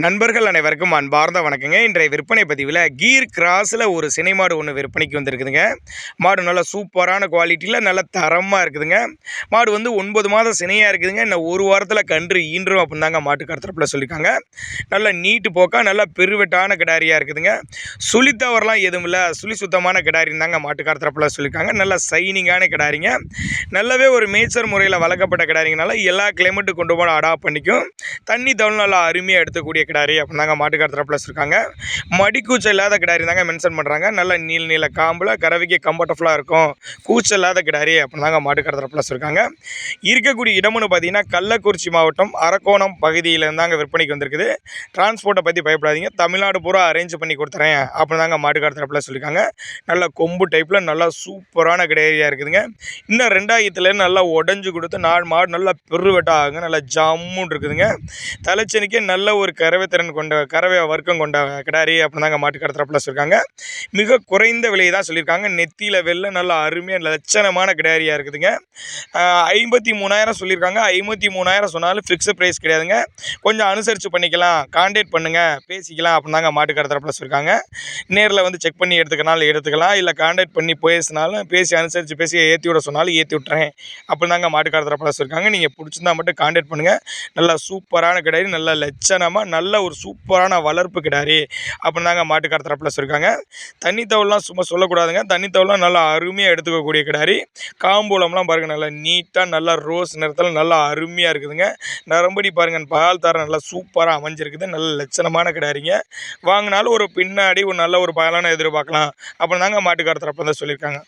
நண்பர்கள் அனைவருக்கும் அன்பார்ந்த வணக்கங்க. இன்றைய விற்பனை பதிவில் கீர் கிராஸில் ஒரு சினை மாடு ஒன்று விற்பனைக்கு வந்திருக்குதுங்க. மாடு நல்லா சூப்பரான குவாலிட்டியில் நல்ல தரமாக இருக்குதுங்க. மாடு வந்து ஒன்பது மாதம் சினையாக இருக்குதுங்க. இன்னும் ஒரு வாரத்தில் கன்று ஈன்றும் அப்படின்னு தாங்க மாட்டு கடத்தரப்பில் சொல்லியிருக்காங்க. நல்லா நீட்டு போக்காக நல்ல பெருவெட்டான கிடாரியாக இருக்குதுங்க. சுழி தவறலாம் எதுவும் இல்லை. சுழி சுத்தமான கிடாரின்னு தாங்க மாட்டு கடத்தரப்பில் சொல்லியிருக்காங்க. நல்ல சைனிங்கான கிடாரிங்க. நல்லாவே ஒரு மேய்ச்சர் முறையில் வளர்க்கப்பட்ட கிடாரிங்கனால எல்லா கிளைமேட்டு கொண்டு போன அடாப்ட் பண்ணிக்கும். தண்ணி தவள் நல்லா அருமையாக எடுத்துக்கூடிய கிடாரி அப்படின்னாங்க மாட்டுக்கார் தரப்பில் இருக்காங்க. மடிக்கூச்சல் இல்லாத கிடாரி தாங்க மென்ஷன் பண்ணுறாங்க நல்ல நீல நீல காம்பில் கறவைக்கு கம்ஃபர்டபுளாக இருக்கும். கூச்சல் இல்லாத கிடாரி அப்படின்னாங்க மாட்டுக்கார் தரப்பில் இருக்காங்க. இருக்கக்கூடிய இடம்னு பார்த்தீங்கன்னா கள்ளக்குறிச்சி மாவட்டம் அரக்கோணம் பகுதியில் இருந்தாங்க விற்பனைக்கு வந்திருக்குது. டிரான்ஸ்போர்ட்டை பற்றி பயப்படாதீங்க. தமிழ்நாடு பூரா அரேஞ்ச் பண்ணி கொடுத்துறேன் அப்படின்னு தாங்க மாட்டுக்கார் தரப்பில் சொல்லியிருக்காங்க நல்ல கொம்பு டைப்பில் நல்லா சூப்பரான கிடேரியாக இருக்குதுங்க. இன்னும் ரெண்டாயிரத்துலேருந்து நல்லா உடஞ்சி கொடுத்து நாலு மாடு நல்லா பெருவெட்டாக ஆகுங்க. நல்லா ஜம்முன்னு இருக்குதுங்க. தலைச்சனிக்கே நல்ல ஒரு கரு திறன் கொண்ட கறவை வர்க்கம் கொண்ட கிடாரி அப்படின்னு தாங்க மாட்டு கடத்துறப்பில் சொல்லியிருக்காங்க மிக குறைந்த விலையை தான் சொல்லியிருக்காங்க. நெத்தியில் வெள்ளை நல்லா அருமையாக லட்சணமான கிடாரியாக இருக்குதுங்க. ஐம்பத்தி மூணாயிரம் சொல்லியிருக்காங்க. ஐம்பத்தி மூணாயிரம் சொன்னாலும் ஃபிக்ஸு ப்ரைஸ் கிடையாதுங்க. கொஞ்சம் அனுசரித்து பண்ணிக்கலாம் கான்டாக்ட் பண்ணுங்கள் பேசிக்கலாம் அப்படின்னு தாங்க மாட்டு கடத்துறப்பில் சொல்லியிருக்காங்க நேரில் வந்து செக் பண்ணி எடுத்துக்கனாலும் எடுத்துக்கலாம். இல்லை கான்டாக்ட் பண்ணி பேசினாலும் பேசி அனுசரித்து பேசி ஏற்றி விட சொன்னாலும் ஏற்றி விட்டுறேன் அப்படின்னு தாங்க மாட்டுக்கார தரப்பில் சொல்லியிருக்காங்க நீங்கள் பிடிச்சிருந்தா மட்டும் கான்டாக்ட் பண்ணுங்கள் நல்லா சூப்பரான கிடாரி நல்லா லட்சணமாக நல்ல நல்ல ஒரு சூப்பரான வளர்ப்பு கிடாரி. அப்படின்னு தாங்க மாட்டுக்கார தரப்பில் சொல்லியிருக்காங்க தண்ணி தவள்லாம் சும்மா சொல்லக்கூடாதுங்க. தண்ணி தவள்லாம் நல்லா அருமையாக எடுத்துக்கக்கூடிய கிடாரி. காம்பூலம்லாம் பாருங்கள் நல்லா நீட்டாக நல்லா ரோஸ் நிறத்தில் நல்லா அருமையாக இருக்குதுங்க. நரம்படி பாருங்கள் பால் தர நல்லா சூப்பராக அமைஞ்சிருக்குது. நல்ல லட்சணமான கிடாரிங்க. வாங்கினாலும் ஒரு பின்னாடி ஒரு நல்ல ஒரு பயலான எதிர்பார்க்கலாம். அப்படின்னு தாங்க மாட்டுக்கார தரப்பில் தான் சொல்லியிருக்காங்க.